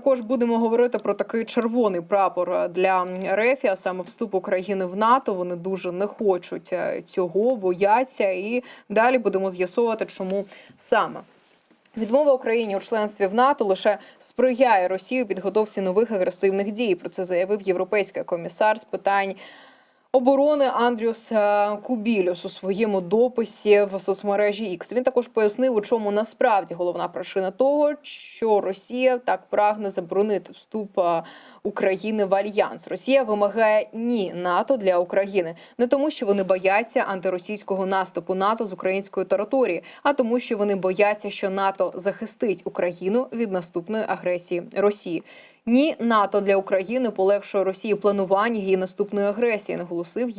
також будемо говорити про такий червоний прапор для РФ, а саме вступ України в НАТО. Вони дуже не хочуть е, цього, бояться, і далі будемо з'ясовувати, чому саме. Відмова Україні у членстві в НАТО лише сприяє Росії у підготовці нових агресивних дій. Про це заявив європейський комісар з питань оборони Андрюс е, Кубілюс у своєму дописі в соцмережі X. Він також пояснив, у чому насправді головна причина того, що Росія так прагне заборонити вступ е, України в альянс. Росія вимагає ні НАТО для України, не тому, що вони бояться антиросійського наступу НАТО з української території, а тому, що вони бояться, що НАТО захистить Україну від наступної агресії Росії. Ні, НАТО для України полегшує Росії планування її наступної агресії, наголосив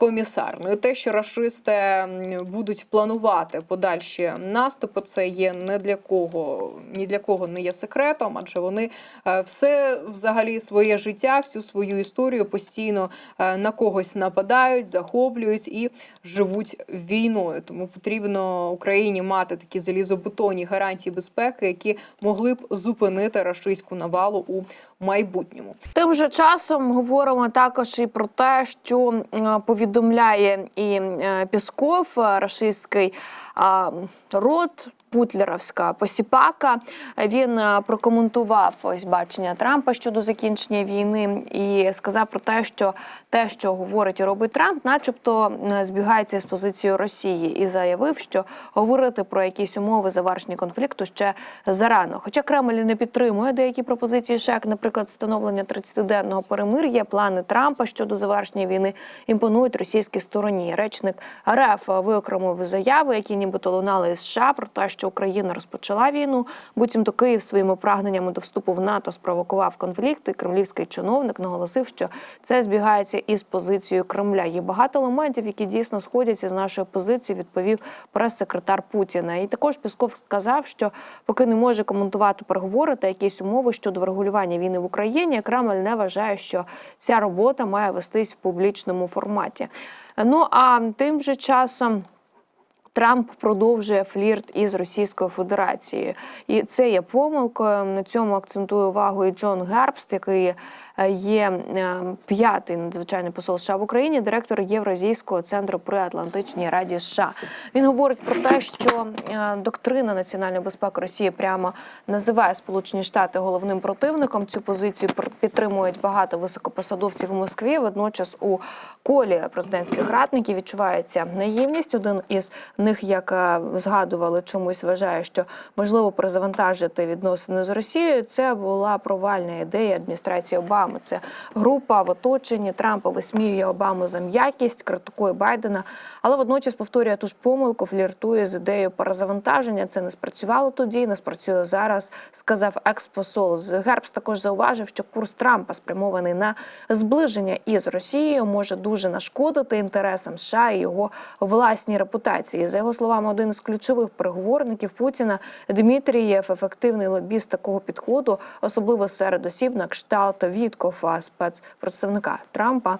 єврокомісар. Ну і те, що рашисти будуть планувати подальші наступи, це є не для кого ні для кого не є секретом, адже вони е, все взагалі своє життя, всю свою історію постійно е, на когось нападають, захоплюють і живуть війною. Тому потрібно Україні мати такі залізобетонні гарантії безпеки, які могли б зупинити рашистську навалу у майбутньому. Тим же часом говоримо також і про те, що е, повідомляє і е, Пісков, е, рашистський а, род. Путлеровська посіпака він е, прокоментував ось бачення Трампа щодо закінчення війни і сказав про те, що те, що говорить і робить Трамп, начебто е, збігається з позицією Росії, і заявив, що говорити про якісь умови завершення конфлікту ще зарано. Хоча Кремль не підтримує деякі пропозиції, ще як, наприклад, встановлення 30-денного перемир'я, плани Трампа щодо завершення війни імпонують російській стороні. Речник РФ виокремив заяви, які нібито лунали із США про те, що Україна розпочала війну. Буцімто Київ своїми прагненнями до вступу в НАТО спровокував конфлікт. І кремлівський чиновник наголосив, що це збігається із позицією Кремля. Є багато елементів, які дійсно сходяться з нашою позицією, відповів прес-секретар Путіна. І також Пісков сказав, що поки не може коментувати переговори та якісь умови щодо врегулювання війни в Україні, Кремль не вважає, що ця робота має вестись в публічному форматі. Ну а тим же часом. Трамп продовжує флірт із Російською Федерацією, і це є помилкою. На цьому акцентує увагу і Джон Гербст, який е, є е, п'ятий надзвичайний посол США в Україні, директор Євразійського центру при Атлантичній Раді США. Він говорить про те, що е, доктрина національної безпеки Росії прямо називає Сполучені Штати головним противником. Цю позицію підтримують багато високопосадовців в Москві. Водночас у колі президентських радників відчувається наївність. Один із них, як е, згадували, чомусь вважає, що можливо перезавантажити відносини з Росією. Це була провальна ідея адміністрації Обами. Це група в оточенні Трампа висміює Обаму за м'якість, критикує Байдена, але водночас повторює ту ж помилку, фліртує з ідеєю перезавантаження. Це не спрацювало тоді, не спрацює зараз. Сказав експосол. З Гербс також зауважив, що курс Трампа спрямований на зближення із Росією, може дуже нашкодити інтересам США і його власній репутації. За його словами, один із ключових переговорників Путіна Дмитрієв, ефективний лобіст такого підходу, особливо серед осіб на кшталт Віткофа, спецпредставника Трампа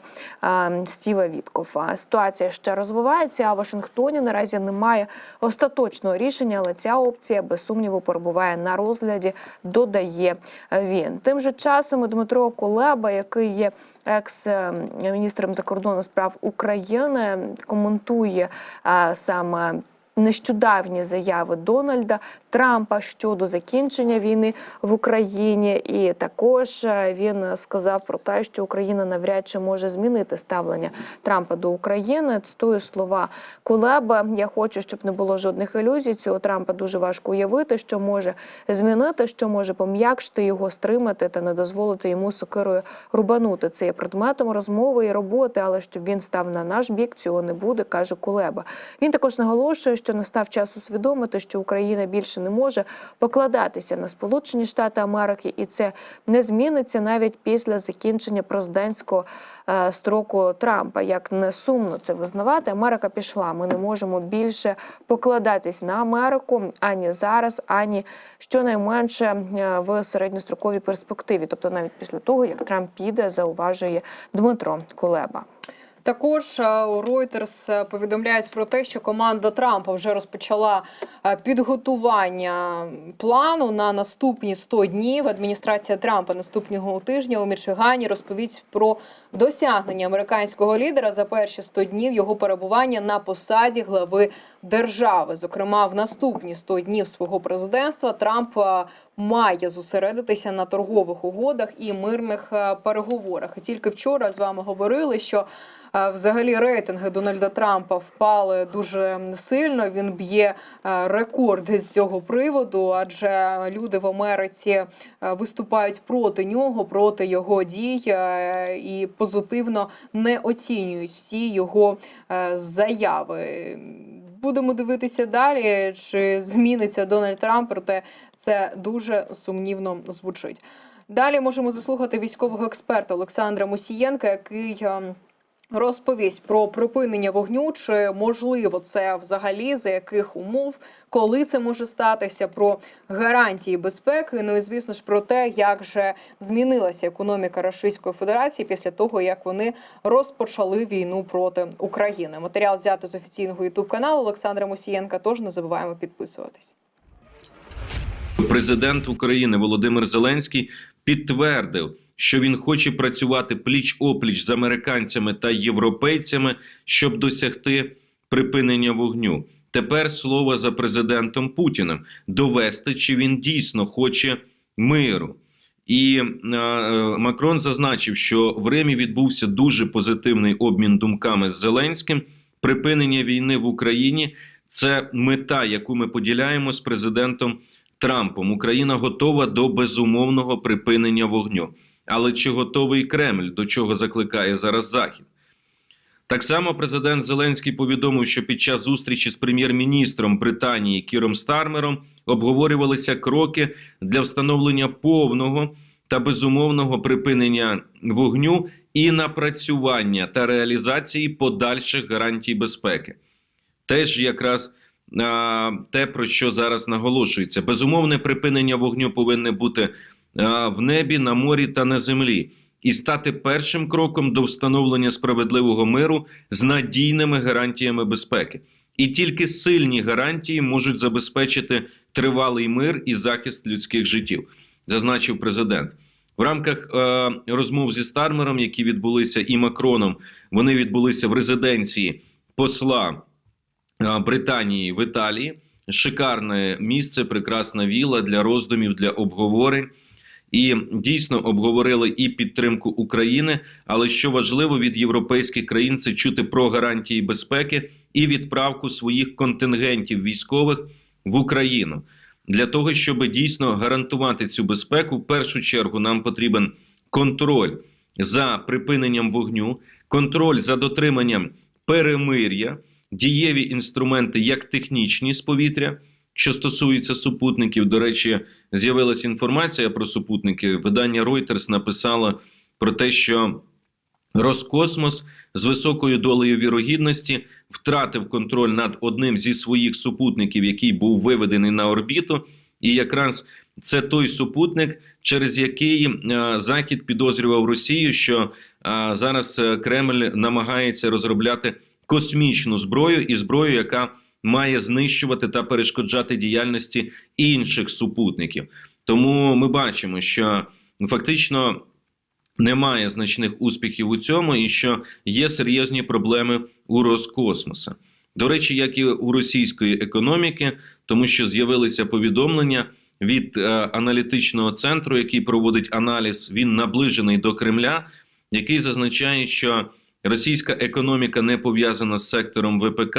Стіва Віткофа. Ситуація ще розвивається. А в Вашингтоні наразі немає остаточного рішення, але ця опція без сумніву перебуває на розгляді. Додає він. Тим же часом Дмитро Кулеба, який є екс-міністром закордонних справ України, коментує е, саме. Нещодавні заяви Дональда Трампа щодо закінчення війни в Україні, і також е, він сказав про те, що Україна навряд чи може змінити ставлення Трампа до України. Цитую слова Кулеба. Я хочу, щоб не було жодних ілюзій. Цього Трампа дуже важко уявити, що може змінити, що може пом'якшити його, стримати та не дозволити йому сокирою рубанути. Це є предметом розмови і роботи, але щоб він став на наш бік, цього не буде, каже Кулеба. Він також наголошує, що настав час усвідомити, що Україна більше не може покладатися на Сполучені Штати Америки, і це не зміниться навіть після закінчення президентського е, строку Трампа. Як не сумно це визнавати, Америка пішла. Ми не можемо більше покладатись на Америку ані зараз, ані щонайменше е, в середньостроковій перспективі, тобто навіть після того, як Трамп піде, зауважує Дмитро Кулеба. Також е, Reuters е, повідомляють про те, що команда Трампа вже розпочала е, підготування плану на наступні 100 днів. Адміністрація Трампа наступного тижня у Мічигані розповість про досягнення американського лідера за перші 100 днів його перебування на посаді глави держави. Зокрема, в наступні 100 днів свого президентства Трамп е, має зосередитися на торгових угодах і мирних е, переговорах. І тільки вчора з вами говорили, що е, взагалі рейтинги Дональда Трампа впали дуже сильно. Він б'є е, рекорд з цього приводу, адже люди в Америці виступають проти нього, проти його дій і позитивно не оцінюють всі його заяви. Будемо дивитися далі, чи зміниться Дональд Трамп, проте це дуже сумнівно звучить. Далі можемо заслухати військового експерта Олександра Мусієнка, який ем, розповість про припинення вогню, чи можливо це взагалі за яких умов, коли це може статися, про гарантії безпеки. Ну і звісно ж про те, як же змінилася економіка Російської Федерації після того, як вони розпочали війну проти України. Матеріал взято з офіційного ютуб каналу Олександра Мусієнка. Тож не забуваємо підписуватись. Президент України Володимир Зеленський підтвердив, що він хоче працювати пліч опліч з американцями та європейцями, щоб досягти припинення вогню. Тепер слово за президентом Путіним довести, чи він дійсно хоче миру. І е, Макрон зазначив, що в Римі відбувся дуже позитивний обмін думками з Зеленським. Припинення війни в Україні це мета, яку ми поділяємо з президентом Трампом. Україна готова до безумовного припинення вогню. Але чи готовий Кремль, до чого закликає зараз Захід? Так само президент Зеленський повідомив, що під час зустрічі з прем'єр-міністром Британії Кіром Стармером обговорювалися кроки для встановлення повного та безумовного припинення вогню і напрацювання та реалізації подальших гарантій безпеки. Теж якраз а, те, про що зараз наголошується, безумовне припинення вогню повинне бути в небі, на морі та на землі, і стати першим кроком до встановлення справедливого миру з надійними гарантіями безпеки. І тільки сильні гарантії можуть забезпечити тривалий мир і захист людських життів, зазначив президент. В рамках е, розмов зі Стармером, які відбулися і Макроном, вони відбулися в резиденції посла е, Британії в Італії. Шикарне місце, прекрасна віла для роздумів, для обговорень. І дійсно обговорили і підтримку України. Але що важливо від європейських країн, це чути про гарантії безпеки і відправку своїх контингентів військових в Україну для того, щоб дійсно гарантувати цю безпеку. В першу чергу нам потрібен контроль за припиненням вогню, контроль за дотриманням перемир'я, дієві інструменти, як технічні з повітря. Що стосується супутників, до речі, з'явилася інформація про супутники. Видання Reuters написало про те, що Роскосмос з високою долею вірогідності втратив контроль над одним зі своїх супутників, який був виведений на орбіту. І якраз це той супутник, через який е, Захід підозрював Росію, що е, зараз е, Кремль намагається розробляти космічну зброю і зброю, яка має знищувати та перешкоджати діяльності інших супутників. Тому ми бачимо, що фактично немає значних успіхів у цьому, і що є серйозні проблеми у Роскосмоса. До речі, як і у російської економіки, тому що з'явилися повідомлення від е, аналітичного центру, який проводить аналіз, він наближений до Кремля, який зазначає, що російська економіка не пов'язана з сектором ВПК.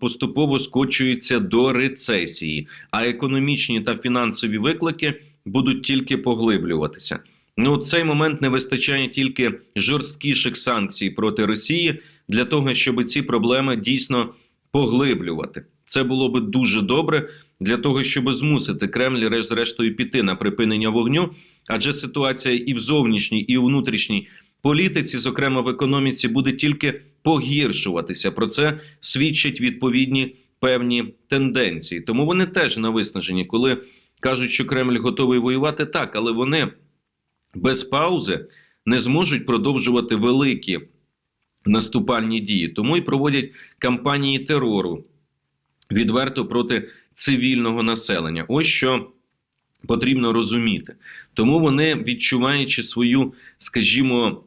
Поступово скочується до рецесії, а економічні та фінансові виклики будуть тільки поглиблюватися. Ну, цей момент не вистачає тільки жорсткіших санкцій проти Росії для того, щоб ці проблеми дійсно поглиблювати. Це було би дуже добре для того, щоб змусити Кремль реш- зрештою піти на припинення вогню. Адже ситуація і в зовнішній, і у внутрішній політиці, зокрема в економіці, буде тільки погіршуватися. Про це свідчать відповідні певні тенденції. Тому вони теж на виснаженні, коли кажуть, що Кремль готовий воювати так, але вони без паузи не зможуть продовжувати великі наступальні дії. Тому й проводять кампанії терору відверто проти цивільного населення. Ось що потрібно розуміти. Тому вони, відчуваючи свою, скажімо,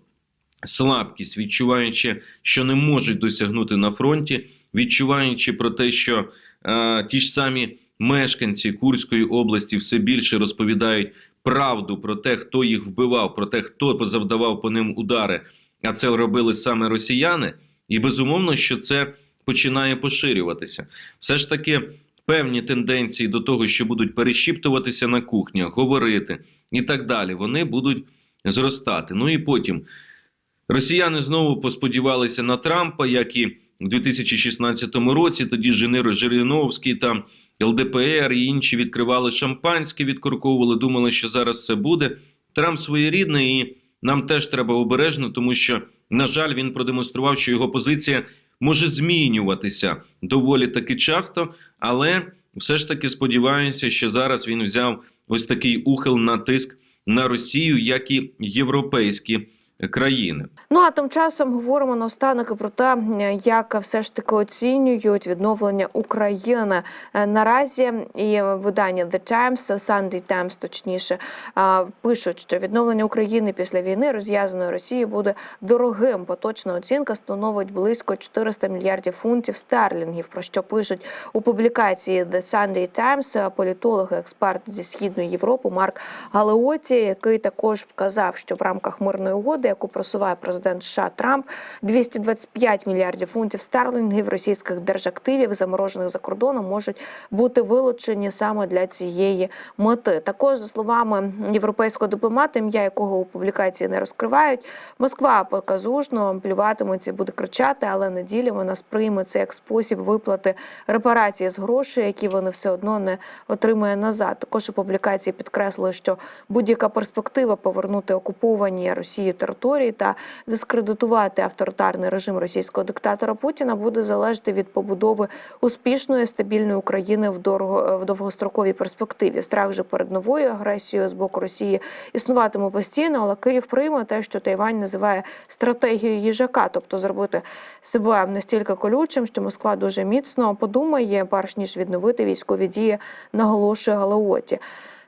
слабкість, відчуваючи, що не можуть досягнути на фронті, відчуваючи про те, що е, ті ж самі мешканці Курської області все більше розповідають правду про те, хто їх вбивав, про те, хто завдавав по ним удари, а це робили саме росіяни, і безумовно, що це починає поширюватися. Все ж таки, певні тенденції до того, що будуть перешіптуватися на кухнях, говорити і так далі, вони будуть зростати. Ну і потім росіяни знову посподівалися на Трампа, як і у 2016 році. Тоді Жениро Жириновський там. ЛДПР і інші відкривали шампанське, відкорковували, думали, що зараз це буде. Трамп своєрідний, і нам теж треба обережно, тому що, на жаль, він продемонстрував, що його позиція може змінюватися доволі таки часто, але все ж таки сподіваюся, що зараз він взяв ось такий ухил на тиск на Росію, як і європейські країни. Ну а тим часом говоримо наостанок і про те, як все ж таки оцінюють відновлення України Е, наразі. І видання The Times, Sunday Times, точніше, пишуть, що відновлення України після війни розв'язаної Росії буде дорогим. Поточна оцінка становить близько 400 мільярдів фунтів стерлінгів. Про що пишуть у публікації The Sunday Times політолог і експерт зі східної Європи Марк Галеоті, який також вказав, що в рамках мирної угоди, яку просуває президент США Трамп, 225 мільярдів фунтів стерлінгів російських держактивів, заморожених за кордоном, можуть бути вилучені саме для цієї мети. Також за словами європейського дипломата, ім'я якого у публікації не розкривають, Москва показушно плюватиметься, буде кричати, але на ділі вона сприйме це як спосіб виплати репарації з грошей, які вони все одно не отримує назад. Також у публікації підкреслили, що будь-яка перспектива повернути окуповані Росією території та дискредитувати авторитарний режим російського диктатора Путіна буде залежати від побудови успішної стабільної України в дорого в довгостроковій перспективі. Страх же перед новою агресією з боку Росії існуватиме постійно, але Київ прийме те, що Тайвань називає стратегією їжака, тобто зробити себе настільки колючим, що Москва дуже міцно подумає, перш ніж відновити військові дії, наголошує Галеоті.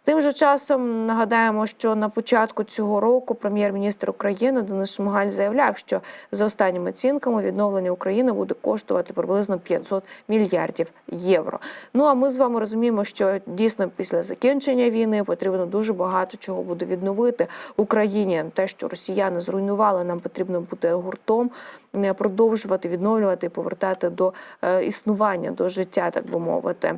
Тим же часом нагадаємо, що на початку цього року прем'єр-міністр України Денис Шмигаль заявляв, що за останніми оцінками відновлення України буде коштувати приблизно 500 мільярдів євро. Ну а ми з вами розуміємо, що дійсно після закінчення війни потрібно дуже багато чого буде відновити Україні. Те, що росіяни зруйнували, нам потрібно бути гуртом, е, продовжувати відновлювати і повертати до е, існування, до життя, так би мовити.